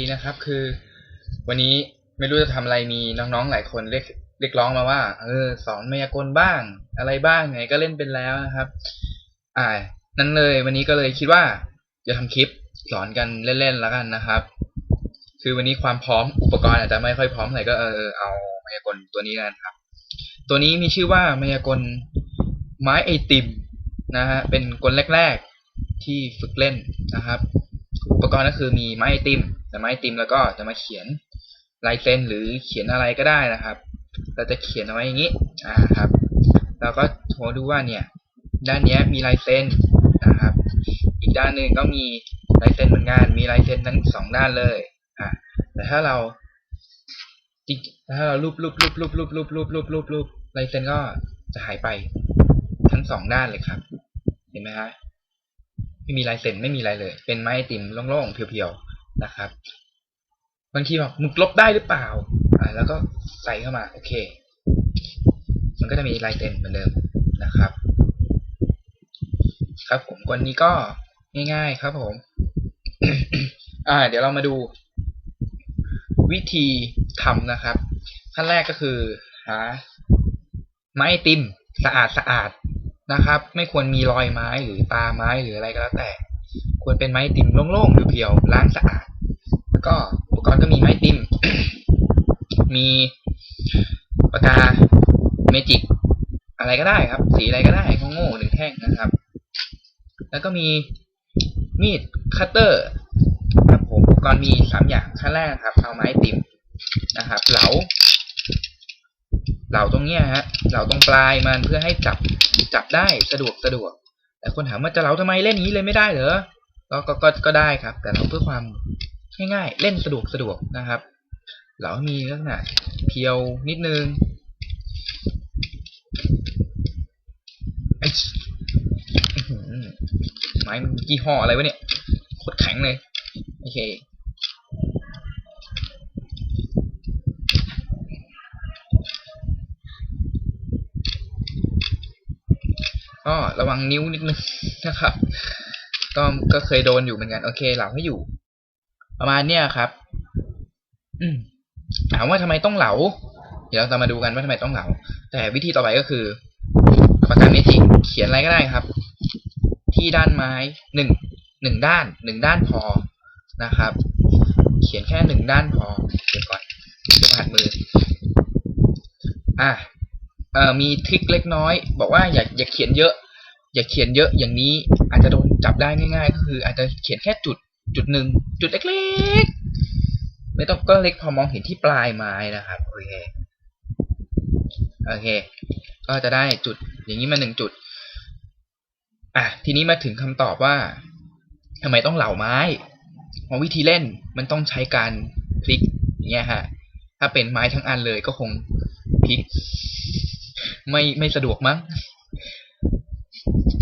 ดีนะครับคือวันนี้ไม่รู้จะทำอะไรมีน้องๆหลายคนเรียกเรียกร้องมาว่า เออ สอนมายากลบ้าง อะไรบ้างไหนก็เล่นเป็นแล้วนะครับ อ่า นั่นเลยวันนี้ก็เลยคิดว่าจะทำคลิปสอนกันเล่นๆแล้วกันนะครับ คือวันนี้ความพร้อมอุปกรณ์อาจจะไม่ค่อยพร้อมเท่าไหร่ก็เออเอามายากลตัวนี้กันครับ ตัวนี้มีชื่อว่ามายากลไม้ไอติมนะฮะเป็นกลแรก ๆที่ฝึกเล่นนะครับ อุปกรณ์ก็คือมีไม้ไอติม แต่ไม้ไอติมแล้วก็จะมาเขียนลายเซ็นหรือเขียนอะไรก็ได้นะครับ เราจะเขียนเอาไว้อย่างนี้อ่าครับ เราก็โชว์ดูว่าเนี่ยด้านเนี้ยมีลายเซ็นนะครับ อีกด้านหนึ่งก็มีลายเซ็นเหมือนกันมีลายเซ็นทั้งสองด้านเลยอ่าแต่ถ้าเราจิถ้าเรารูปรูปรูปรูปรูปรูปรูปรูปรูปรูปลายเซ็นก็จะหายไปทั้งสองด้านเลยครับ เห็นไหมฮะไม่มีลายเซ็นไม่มีอะไรเลย เป็นไม้ติมโล่งๆเพียวๆ นะครับ บางทีบอกมึงลบได้หรือเปล่าอ่า แล้วก็ใส่เข้ามาโอเค มันก็จะมีลายเซ็นเหมือนเดิมนะครับ ครับผมวันนี้ก็ง่าย ๆ ครับผม อ่า เดี๋ยวเรามาดู วิธีทำนะครับ ขั้นแรกก็คือหาไม้ติมสะอาดสะอาดนะครับ ไม่ควรมีรอยไม้หรือตาไม้หรืออะไรก็แล้วแต่ ควรเป็นไม้ติมโล่งๆเพียวๆล้างสะอาด แล้วก็อุปกรณ์ก็มีไม้ติม มีปากกาเมจิกอะไรก็ได้ครับ สีอะไรก็ได้โง่หนึ่งแท่งนะครับ แล้วก็มีมีดคัตเตอร์ครับผมอุปกรณ์มีสามอย่างขั้นแรกครับ เอาไม้ติมนะครับ เหลาเหลาตรงเนี้ยฮะเหลาตรงปลายมันเพื่อให้จับจับได้สะดวกสะดวกแต่คนถามว่าจะเหลาทำไมเล่นนี้เลยไม่ได้เหรอ ก็ก็ก็ก็ได้ครับ แต่เราเพื่อความง่ายๆเล่นสะดวกสะดวกนะครับเหลามีลักษณะเพียวนิดนึงไอ้ไม้มันยี่ห้ออะไรวะเนี่ยโคตรแข็งเลยโอเคก็ระวังนิ้วนิดนึงนะครับ ก็ก็เคยโดนอยู่เหมือนกันโอเคเหลาให้อยู่ ประมาณเนี้ยครับ อืมถามว่าทำไมต้องเหลา เดี๋ยวเราจะมาดูกันว่าทำไมต้องเหลา แต่วิธีต่อไปก็คือปากกาเมจิกเขียนอะไรก็ได้ครับ ที่ด้านไม้หนึ่งหนึ่งด้านหนึ่งด้านพอนะครับ เขียนแค่หนึ่งด้านพอเดี๋ยวก่อนเดี๋ยวหัดมือ อะเอ่อมีทริคเล็กน้อย บอกว่าอย่าอย่าเขียนเยอะ อย่าเขียนเยอะอย่างนี้อาจจะโดนจับได้ง่าย ๆ ก็คือ อาจจะเขียนแค่จุดจุดหนึ่งจุดเล็กๆไม่ต้องก็เล็กพอมองเห็นที่ปลายไม้นะครับโอเคโอเค ก็จะได้จุดอย่างนี้มาหนึ่งจุด อะทีนี้มาถึงคำตอบว่าทำไมต้องเหล่าไม้เพราะวิธีเล่นมันต้องใช้การพลิกอย่างเงี้ยฮะถ้าเป็นไม้ทั้งอันเลยก็คงพลิก ไม่ไม่สะดวกมั้ง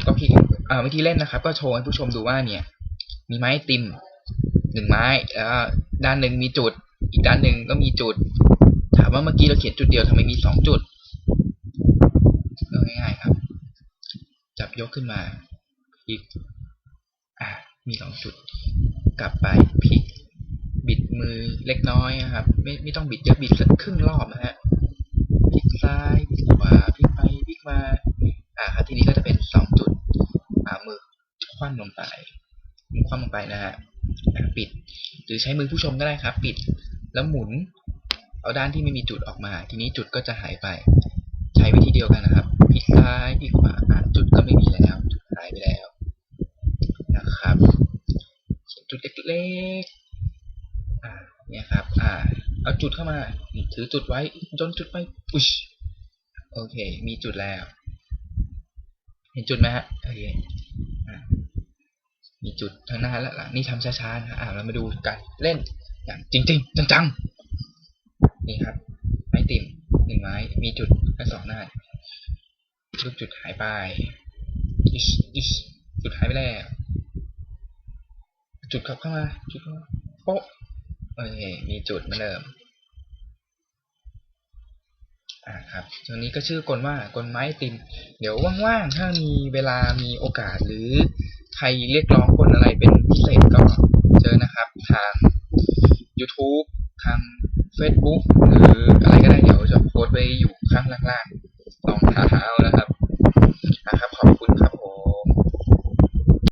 ก็พี่อ่าวิธีเล่นนะครับ ก็โชว์ให้ผู้ชมดูว่าเนี่ย มีไม้ติมหนึ่งไม้แล้วด้านหนึ่งมีจุด อีกด้านหนึ่งก็มีจุด ถามว่าเมื่อกี้เราเขียนจุดเดียวทำไมมีสองจุดก็ง่ายๆครับ จับยกขึ้นมาพลิกอ่ามีสองจุด กลับไปพลิกบิดมือเล็กน้อยนะครับ ไม่ไม่ต้องบิดเยอะบิดสักครึ่งรอบนะฮะพลิกซ้ายพลิกขวาพลิกไปพลิกมา อ่าครับทีนี้ก็จะเป็นสองจุดอ่ามือ คว่ำลงไปมือคว่ำลงไปนะฮะปิด หรือใช้มือผู้ชมก็ได้ครับ ปิดแล้วหมุน เอาด้านที่ไม่มีจุดออกมา ทีนี้จุดก็จะหายไป ใช้วิธีเดียวกันนะครับพลิกซ้ายพลิกขวาจุดก็ไม่มีแล้วจุดหายไปแล้วนะครับเขียนจุดเล็กๆอ่าเนี่ยครับ อ่า เอาจุดเข้ามานี่ถือจุดไว้จนจุดไปอุ๊ยโอเค มีจุดแล้ว เห็นจุดไหมฮะโอเค มีจุดทั้งหน้าและหลังนี่ทำช้าๆนะอ่าเรามาดูกันเล่นอย่างจริง ๆ จังๆนี่ครับ ไม้ติ่มหนึ่งไม้มีจุดทั้งสองหน้ารูปจุดหายไปอิชอิชจุดหายไปแล้วจุดกลับเข้ามาจุดเข้ามาโป๊ะโอเคมีจุดเหมือนเดิมอ่าครับตัวนี้ก็ชื่อกลว่ากลไม้ติม เดี๋ยวว่างๆ ถ้ามีเวลามีโอกาสหรือ ใครเรียกร้องคนอะไรเป็นพิเศษก็เจอนะครับ ทาง YouTube ทาง Facebook หรืออะไรก็ได้เดี๋ยวจะโพสต์ไว้อยู่ข้างล่างๆลองหาหาเอานะครับ